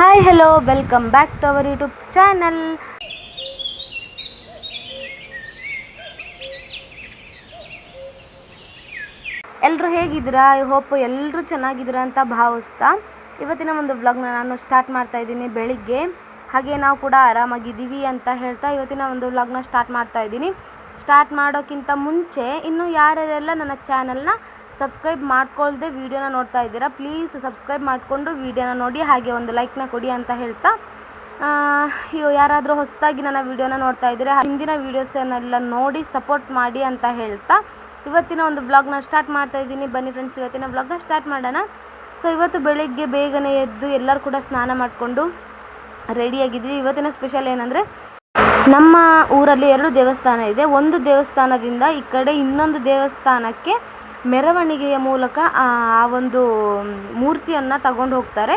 Hi hello welcome back to our YouTube channel ಎಲ್ಲರೂ ಹೇಗಿದ್ದೀರಾ? I hope ಎಲ್ಲರೂ ಚೆನ್ನಾಗಿದ್ದೀರಾ ಅಂತ ಭಾವಿಸ್ತಾ ಇವತ್ತಿನ ಒಂದು ವ್ಲಾಗ್ನ ನಾನು ಸ್ಟಾರ್ಟ್ ಮಾಡ್ತಾ ಇದ್ದೀನಿ ಬೆಳಿಗ್ಗೆ. ಹಾಗೆ ನಾವು ಕೂಡ ಆರಾಮಾಗಿದ್ದೀವಿ ಅಂತ ಹೇಳ್ತಾ ಇವತ್ತಿನ ಒಂದು ವ್ಲಾಗ್ನ ಸ್ಟಾರ್ಟ್ ಮಾಡ್ತಾ ಇದ್ದೀನಿ. ಸ್ಟಾರ್ಟ್ ಮಾಡೋಕ್ಕಿಂತ ಮುಂಚೆ ಇನ್ನು ಯಾರ್ಯಾರೆಲ್ಲ ನನ್ನ ಚಾನಲ್ನ ಸಬ್ಸ್ಕ್ರೈಬ್ ಮಾಡ್ಕೊಳ್ಳದೆ ವೀಡಿಯೋನ ನೋಡ್ತಾ ಇದ್ದೀರಾ, ಪ್ಲೀಸ್ ಸಬ್ಸ್ಕ್ರೈಬ್ ಮಾಡಿಕೊಂಡು ವೀಡಿಯೋನ ನೋಡಿ, ಹಾಗೆ ಒಂದು ಲೈಕ್ನ ಕೊಡಿ ಅಂತ ಹೇಳ್ತಾ. ಯಾರಾದರೂ ಹೊಸದಾಗಿ ನನ್ನ ವೀಡಿಯೋನ ನೋಡ್ತಾ ಇದ್ದೀರಾ, ಹಿಂದಿನ ವೀಡಿಯೋಸನ್ನೆಲ್ಲ ನೋಡಿ ಸಪೋರ್ಟ್ ಮಾಡಿ ಅಂತ ಹೇಳ್ತಾ. ಇವತ್ತಿನ ಒಂದು ವ್ಲಾಗ್ನ ಸ್ಟಾರ್ಟ್ ಮಾಡ್ತಾ ಇದ್ದೀನಿ. ಬನ್ನಿ ಫ್ರೆಂಡ್ಸ್ ಇವತ್ತಿನ ವ್ಲಾಗ್ನ ಸ್ಟಾರ್ಟ್ ಮಾಡೋಣ. ಸೊ ಇವತ್ತು ಬೆಳಿಗ್ಗೆ ಬೇಗನೆ ಎದ್ದು ಎಲ್ಲರೂ ಕೂಡ ಸ್ನಾನ ಮಾಡಿಕೊಂಡು ರೆಡಿಯಾಗಿದ್ವಿ ಇವತ್ತಿನ ಸ್ಪೆಷಲ್ ಏನಂದರೆ, ನಮ್ಮ ಊರಲ್ಲಿ ಎರಡು ದೇವಸ್ಥಾನ ಇದೆ. ಒಂದು ದೇವಸ್ಥಾನದಿಂದ ಈ ಕಡೆ ಇನ್ನೊಂದು ದೇವಸ್ಥಾನಕ್ಕೆ ಮೆರವಣಿಗೆಯ ಮೂಲಕ ಆ ಒಂದು ಮೂರ್ತಿಯನ್ನು ತಗೊಂಡು ಹೋಗ್ತಾರೆ.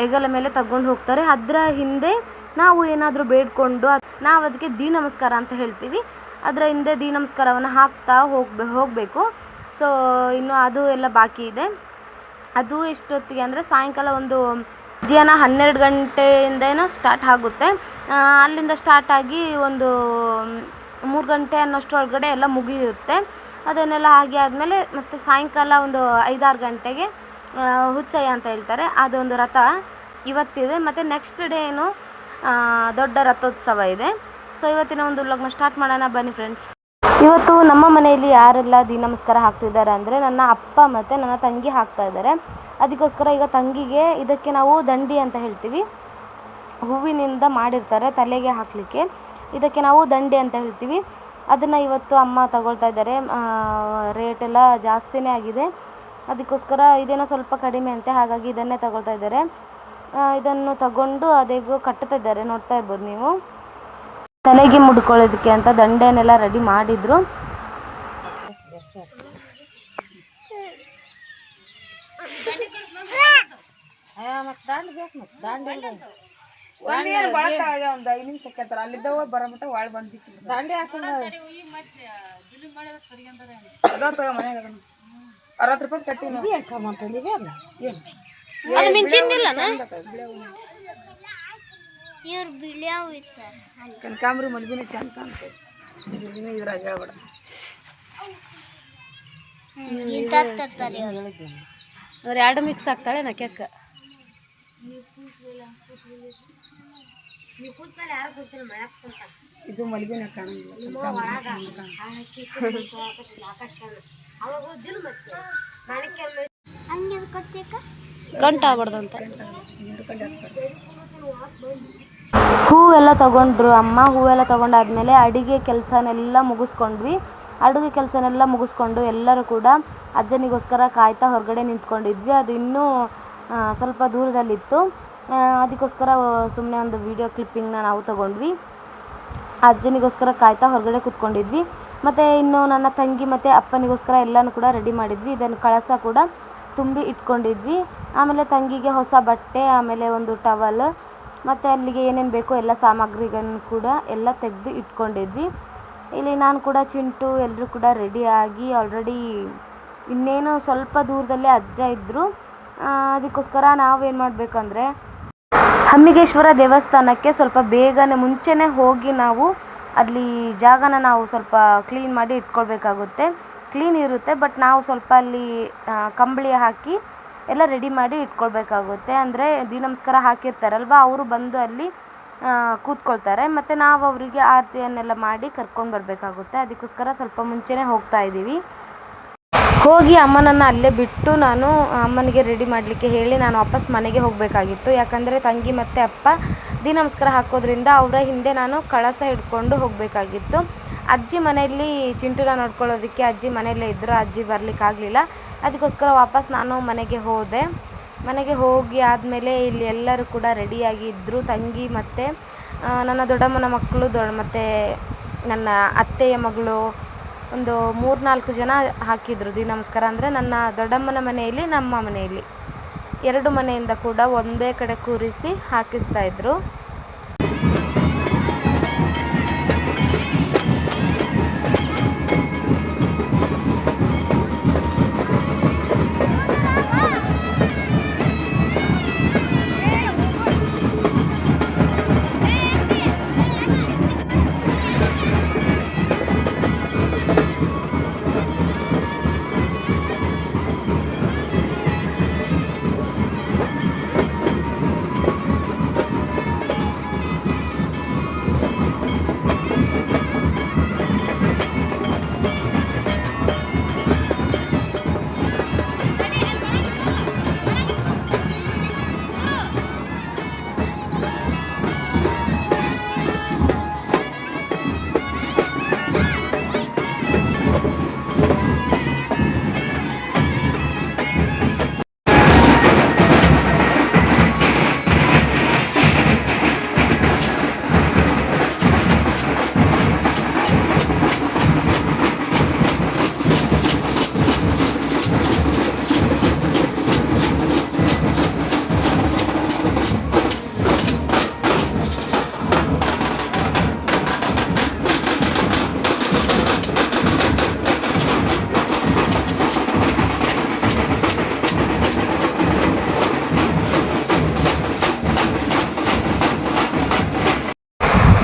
ಹೆಗಲ ಮೇಲೆ ತಗೊಂಡು ಹೋಗ್ತಾರೆ. ಅದರ ಹಿಂದೆ ನಾವು ಏನಾದರೂ ಬೇಡ್ಕೊಂಡು ನಾವು ಅದಕ್ಕೆ ದಿ ನಮಸ್ಕಾರ ಅಂತ ಹೇಳ್ತೀವಿ. ಅದರ ಹಿಂದೆ ದಿ ನಮಸ್ಕಾರವನ್ನು ಹಾಕ್ತಾ ಹೋಗ್ಬೆ ಹೋಗಬೇಕು. ಸೊ ಇನ್ನು ಅದು ಎಲ್ಲ ಬಾಕಿ ಇದೆ. ಅದು ಎಷ್ಟೊತ್ತಿಗೆ ಅಂದರೆ ಸಾಯಂಕಾಲ ಒಂದು ಮಧ್ಯಾಹ್ನ ಹನ್ನೆರಡು ಗಂಟೆಯಿಂದೇನೋ ಸ್ಟಾರ್ಟ್ ಆಗುತ್ತೆ. ಅಲ್ಲಿಂದ ಸ್ಟಾರ್ಟ್ ಆಗಿ ಒಂದು ಮೂರು ಗಂಟೆ ಅನ್ನೋಷ್ಟರೊಳಗಡೆ ಎಲ್ಲ ಮುಗಿಯುತ್ತೆ. ಅದನ್ನೆಲ್ಲ ಹಾಗೆ ಆದಮೇಲೆ ಮತ್ತು ಸಾಯಂಕಾಲ ಒಂದು ಐದಾರು ಗಂಟೆಗೆ ಹುಚ್ಚಯ್ಯ ಅಂತ ಹೇಳ್ತಾರೆ. ಅದೊಂದು ರಥ ಇವತ್ತಿದೆ. ಮತ್ತು ನೆಕ್ಸ್ಟ್ ಡೇ ಏನು ದೊಡ್ಡ ರಥೋತ್ಸವ ಇದೆ. ಸೊ ಇವತ್ತಿನ ಒಂದು ಲಗ್ನ ಸ್ಟಾರ್ಟ್ ಮಾಡೋಣ. ಬನ್ನಿ ಫ್ರೆಂಡ್ಸ್ ಇವತ್ತು ನಮ್ಮ ಮನೆಯಲ್ಲಿ ಯಾರೆಲ್ಲ ದಿ ನಮಸ್ಕಾರ ಹಾಕ್ತಿದ್ದಾರೆ ಅಂದರೆ ನನ್ನ ಅಪ್ಪ ಮತ್ತು ನನ್ನ ತಂಗಿ ಹಾಕ್ತಾ ಇದ್ದಾರೆ. ಅದಕ್ಕೋಸ್ಕರ ಈಗ ತಂಗಿಗೆ ಇದಕ್ಕೆ ನಾವು ದಂಡಿ ಅಂತ ಹೇಳ್ತೀವಿ. ಹೂವಿನಿಂದ ಮಾಡಿರ್ತಾರೆ, ತಲೆಗೆ ಹಾಕಲಿಕ್ಕೆ. ಇದಕ್ಕೆ ನಾವು ದಂಡೆ ಅಂತ ಹೇಳ್ತೀವಿ. ಅದನ್ನು ಇವತ್ತು ಅಮ್ಮ ತಗೊಳ್ತಾ ಇದ್ದಾರೆ. ರೇಟ್ ಎಲ್ಲ ಜಾಸ್ತಿನೇ ಆಗಿದೆ. ಅದಕ್ಕೋಸ್ಕರ ಇದೇನೋ ಸ್ವಲ್ಪ ಕಡಿಮೆ ಅಂತೆ, ಹಾಗಾಗಿ ಇದನ್ನೇ ತಗೊಳ್ತಾ ಇದ್ದಾರೆ. ಇದನ್ನು ತಗೊಂಡು ಅದೇಗೋ ಕಟ್ತಾ ಇದ್ದಾರೆ. ನೋಡ್ತಾ ಇರ್ಬೋದು ನೀವು. ತಲೆಗೆ ಮುಡ್ಕೊಳ್ಳೋದಕ್ಕೆ ಅಂತ ದಂಡೆನೆಲ್ಲ ರೆಡಿ ಮಾಡಿದ್ರು. ಒಂದು ಐದು ನಿಮಿಷ ಆಕೈತಲ್ಲ ಅಲ್ಲಿದ್ದವ ಬರಮಟ ಒಳಗೆ ಬಂದು ಬಿಚ್ಚಿ ದಾಂಡಿ ಹಾಕೊಂಡ ಅದ ತಗೋ ಮನ್ಯಾಗ ಅದನ್ನ. ಅರವತ್ತು ರೂಪಾಯಿ ಕಟ್ಟಿ ಇವ್ರು ಬಿಳಿಯಾವು ಇರ್ತಾರೆ. ಕನಕಾಂಬ್ರಿ ಮಲ್ಗಿನ ಚಂದ ಕಾಣ್ತದೆ ಮಲ್ಬಿನ ಇದ್ರಾಗ ಹೇಳ್ಬೇಡ. ಎರಡು ಮಿಕ್ಸ್ ಆಗ್ತಾಳೆ ನಕ್ಯಕ್ಕ ಇದು ಕೊಡ್ತೀಕ ಗಂಟು ಆಗ್ಬಾರ್ದಂತ. ಹೂವೆಲ್ಲ ತಗೊಂಡ್ರು ಅಮ್ಮ ಹೂವೆಲ್ಲ ತಗೊಂಡಾದ್ಮೇಲೆ ಅಡಿಗೆ ಕೆಲಸನೆಲ್ಲ ಮುಗಿಸ್ಕೊಂಡ್ವಿ. ಅಡುಗೆ ಕೆಲಸನೆಲ್ಲ ಮುಗಿಸ್ಕೊಂಡು ಎಲ್ಲರೂ ಕೂಡ ಅಜ್ಜನಿಗೋಸ್ಕರ ಕಾಯ್ತಾ ಹೊರಗಡೆ ನಿಂತ್ಕೊಂಡಿದ್ವಿ. ಅದು ಇನ್ನೂ ಸ್ವಲ್ಪ ದೂರದಲ್ಲಿತ್ತು. ಅದಕ್ಕೋಸ್ಕರ ಸುಮ್ಮನೆ ಒಂದು ವಿಡಿಯೋ ಕ್ಲಿಪ್ಪಿಂಗ್ನ ನಾವು ತಗೊಂಡ್ವಿ. ಅಜ್ಜನಿಗೋಸ್ಕರ ಕಾಯ್ತಾ ಹೊರಗಡೆ ಕೂತ್ಕೊಂಡಿದ್ವಿ. ಮತ್ತು ಇನ್ನು ನನ್ನ ತಂಗಿ ಮತ್ತು ಅಪ್ಪನಿಗೋಸ್ಕರ ಎಲ್ಲನೂ ಕೂಡ ರೆಡಿ ಮಾಡಿದ್ವಿ. ಇದನ್ನು ಕಳಸ ಕೂಡ ತುಂಬಿ ಇಟ್ಕೊಂಡಿದ್ವಿ. ಆಮೇಲೆ ತಂಗಿಗೆ ಹೊಸ ಬಟ್ಟೆ, ಆಮೇಲೆ ಒಂದು ಟವಲ್ ಮತ್ತು ಅಲ್ಲಿಗೆ ಏನೇನು ಬೇಕೋ ಎಲ್ಲ ಸಾಮಗ್ರಿಗಳನ್ನು ಕೂಡ ಎಲ್ಲ ತೆಗೆದು ಇಟ್ಕೊಂಡಿದ್ವಿ. ಇಲ್ಲಿ ನಾನು ಕೂಡ, ಚಿಂಟು ಎಲ್ಲರೂ ಕೂಡ ರೆಡಿಯಾಗಿ ಆಲ್ರೆಡಿ ಇನ್ನೇನು ಸ್ವಲ್ಪ ದೂರದಲ್ಲೇ ಅಜ್ಜ ಇದ್ದರು ಅದಕ್ಕೋಸ್ಕರ ನಾವೇನು ಮಾಡಬೇಕಂದ್ರೆ ಹಮ್ಮಿಗೇಶ್ವರ ದೇವಸ್ಥಾನಕ್ಕೆ ಸ್ವಲ್ಪ ಬೇಗನೆ ಮುಂಚೆನೇ ಹೋಗಿ ನಾವು ಅಲ್ಲಿ ಜಾಗನ ನಾವು ಸ್ವಲ್ಪ ಕ್ಲೀನ್ ಮಾಡಿ ಇಟ್ಕೊಳ್ಬೇಕಾಗುತ್ತೆ. ಕ್ಲೀನ್ ಇರುತ್ತೆ ಬಟ್ ನಾವು ಸ್ವಲ್ಪ ಅಲ್ಲಿ ಕಂಬಳಿ ಹಾಕಿ ಎಲ್ಲ ರೆಡಿ ಮಾಡಿ ಇಟ್ಕೊಳ್ಬೇಕಾಗುತ್ತೆ. ಅಂದರೆ ದಿ ನಮಸ್ಕಾರ ಹಾಕಿರ್ತಾರಲ್ವ, ಅವರು ಬಂದು ಅಲ್ಲಿ ಕೂತ್ಕೊಳ್ತಾರೆ. ಮತ್ತು ನಾವು ಅವರಿಗೆ ಆರತಿಯನ್ನೆಲ್ಲ ಮಾಡಿ ಕರ್ಕೊಂಡು ಬರಬೇಕಾಗುತ್ತೆ. ಅದಕ್ಕೋಸ್ಕರ ಸ್ವಲ್ಪ ಮುಂಚೆನೇ ಹೋಗ್ತಾ ಇದ್ದೀವಿ ಹೋಗಿ ಅಮ್ಮನನ್ನು ಅಲ್ಲೇ ಬಿಟ್ಟು ನಾನು ಅಮ್ಮನಿಗೆ ರೆಡಿ ಮಾಡಲಿಕ್ಕೆ ಹೇಳಿ ನಾನು ವಾಪಸ್ ಮನೆಗೆ ಹೋಗಬೇಕಾಗಿತ್ತು. ಯಾಕಂದರೆ ತಂಗಿ ಮತ್ತು ಅಪ್ಪ ದಿ ನಮಸ್ಕಾರ ಹಾಕೋದ್ರಿಂದ ಅವರ ಹಿಂದೆ ನಾನು ಕಳಸ ಹಿಡ್ಕೊಂಡು ಹೋಗಬೇಕಾಗಿತ್ತು. ಅಜ್ಜಿ ಮನೆಯಲ್ಲಿ ಚಿಂಟುನ ನೋಡ್ಕೊಳ್ಳೋದಕ್ಕೆ ಅಜ್ಜಿ ಮನೆಯಲ್ಲೇ ಇದ್ದರು ಅಜ್ಜಿ ಬರಲಿಕ್ಕಾಗಲಿಲ್ಲ ಅದಕ್ಕೋಸ್ಕರ ವಾಪಸ್ ನಾನು ಮನೆಗೆ ಹೋದೆ. ಮನೆಗೆ ಹೋಗಿ ಆದಮೇಲೆ ಇಲ್ಲಿ ಎಲ್ಲರೂ ಕೂಡ ರೆಡಿಯಾಗಿ ಇದ್ದರು ತಂಗಿ ಮತ್ತು ನನ್ನ ದೊಡ್ಡಮ್ಮನ ಮಕ್ಕಳು ದೊಡ್ಡ ಮತ್ತು ನನ್ನ ಅತ್ತೆಯ ಮಗಳು ಒಂದು ಮೂರ್ನಾಲ್ಕು ಜನ ಹಾಕಿದ್ರು ದಿ ನಮಸ್ಕಾರ ಅಂದರೆ ನನ್ನ ದೊಡ್ಡಮ್ಮನ ಮನೆಯಲ್ಲಿ, ನಮ್ಮ ಮನೆಯಲ್ಲಿ. ಎರಡು ಮನೆಯಿಂದ ಕೂಡ ಒಂದೇ ಕಡೆ ಕೂರಿಸಿ ಹಾಕಿಸ್ತಾ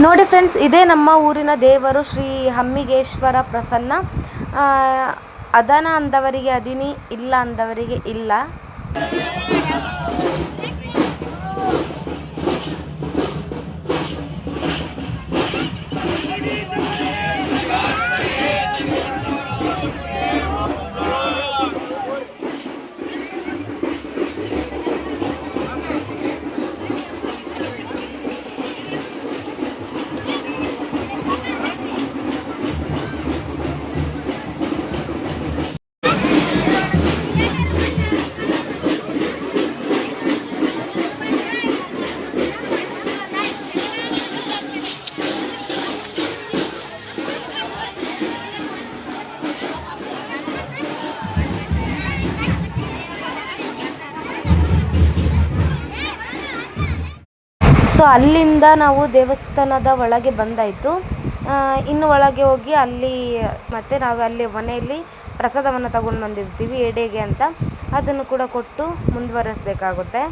ನೋಡಿ ಫ್ರೆಂಡ್ಸ್, ಇದೇ ನಮ್ಮ ಊರಿನ ದೇವರು ಶ್ರೀ ಹಮ್ಮಿಗೇಶ್ವರ ಪ್ರಸನ್ನ. ಅದನ ಅಂದವರಿಗೆ ಅದಿನಿ, ಇಲ್ಲ ಅಂದವರಿಗೆ ಇಲ್ಲ. ಸೊ ಅಲ್ಲಿಂದ ನಾವು ದೇವಸ್ಥಾನದ ಒಳಗೆ ಬಂದಾಯಿತು. ಇನ್ನು ಒಳಗೆ ಹೋಗಿ ಅಲ್ಲಿ, ಮತ್ತೆ ನಾವು ಅಲ್ಲಿ ಮನೆಯಲ್ಲಿ ಪ್ರಸಾದವನ್ನು ತಗೊಂಡು ಬಂದಿರ್ತೀವಿ, ಎಡೆಗೆ ಅಂತ. ಅದನ್ನು ಕೂಡ ಕೊಟ್ಟು ಮುಂದುವರಿಸಬೇಕಾಗುತ್ತೆ.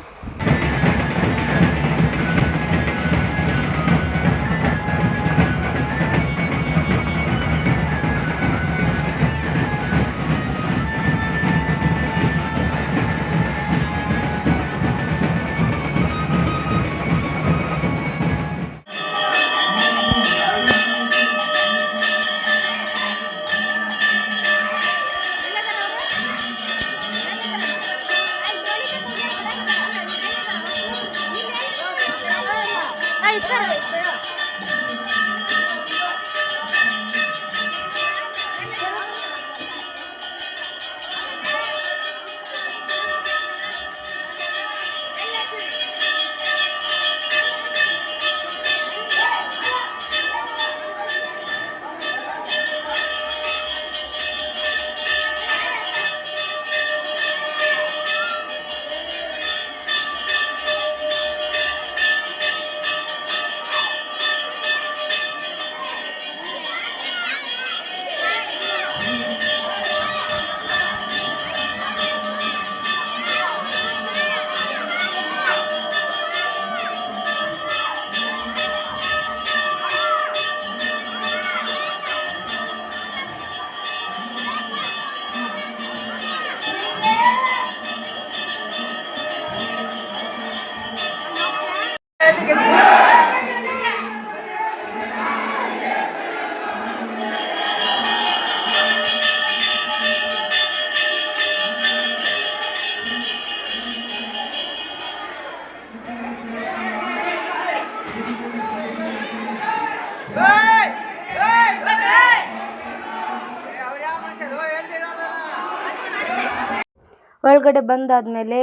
ಒಳಗಡೆ ಬಂದಾದಮೇಲೆ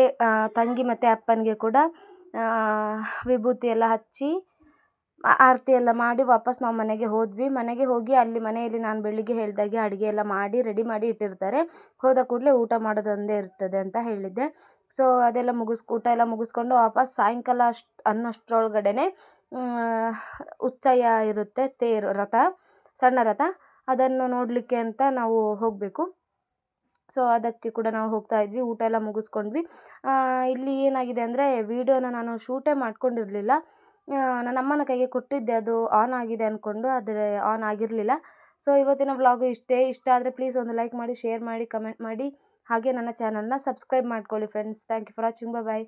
ತಂಗಿ ಮತ್ತು ಅಪ್ಪನಿಗೆ ಕೂಡ ವಿಭೂತಿ ಎಲ್ಲ ಹಚ್ಚಿ ಆರತಿ ಎಲ್ಲ ಮಾಡಿ ವಾಪಸ್ ನಾವು ಮನೆಗೆ ಹೋದ್ವಿ. ಮನೆಗೆ ಹೋಗಿ ಅಲ್ಲಿ ಮನೆಯಲ್ಲಿ ನಾನು ಬೆಳಿಗ್ಗೆ ಹೇಳಿದಾಗೆ ಅಡುಗೆ ಎಲ್ಲ ಮಾಡಿ, ರೆಡಿ ಮಾಡಿ ಇಟ್ಟಿರ್ತಾರೆ. ಹೋದ ಕೂಡಲೇ ಊಟ ಮಾಡೋದೊಂದೇ ಇರ್ತದೆ ಅಂತ ಹೇಳಿದ್ದೆ. ಸೊ ಅದೆಲ್ಲ ಮುಗಿಸ್, ಊಟ ಎಲ್ಲ ಮುಗಿಸ್ಕೊಂಡು ವಾಪಸ್ ಸಾಯಂಕಾಲ ಅಷ್ಟು, ಅನ್ನೋಷ್ಟರೊಳಗಡೆನೆ ಉಚ್ಚಯ್ಯ ಇರುತ್ತೆ, ತೇರು ರಥ, ಸಣ್ಣ ರಥ. ಅದನ್ನು ನೋಡಲಿಕ್ಕೆ ಅಂತ ನಾವು ಹೋಗಬೇಕು. ಸೊ ಅದಕ್ಕೆ ಕೂಡ ನಾವು ಹೋಗ್ತಾ ಇದ್ವಿ, ಊಟ ಎಲ್ಲ ಮುಗಿಸ್ಕೊಂಡ್ವಿ. ಇಲ್ಲಿ ಏನಾಗಿದೆ ಅಂದರೆ ವೀಡಿಯೋನ ನಾನು ಶೂಟೇ ಮಾಡ್ಕೊಂಡಿರಲಿಲ್ಲ. ನನ್ನ ಅಮ್ಮನ ಕೈಗೆ ಕೊಟ್ಟಿದ್ದೆ, ಅದು ಆನ್ ಆಗಿದೆ ಅಂದ್ಕೊಂಡು ಆದರೆ ಆನ್ ಆಗಿರಲಿಲ್ಲ. ಸೊ ಇವತ್ತಿನ ವ್ಲಾಗು ಇಷ್ಟೇ. ಇಷ್ಟ ಆದರೆ ಪ್ಲೀಸ್ ಒಂದು ಲೈಕ್ ಮಾಡಿ ಶೇರ್ ಮಾಡಿ ಕಮೆಂಟ್ ಮಾಡಿ. ಹಾಗೆ ನನ್ನ ಚಾನಲ್ನ ಸಬ್ಸ್ಕ್ರೈಬ್ ಮಾಡ್ಕೊಳ್ಳಿ friends thank you for watching bye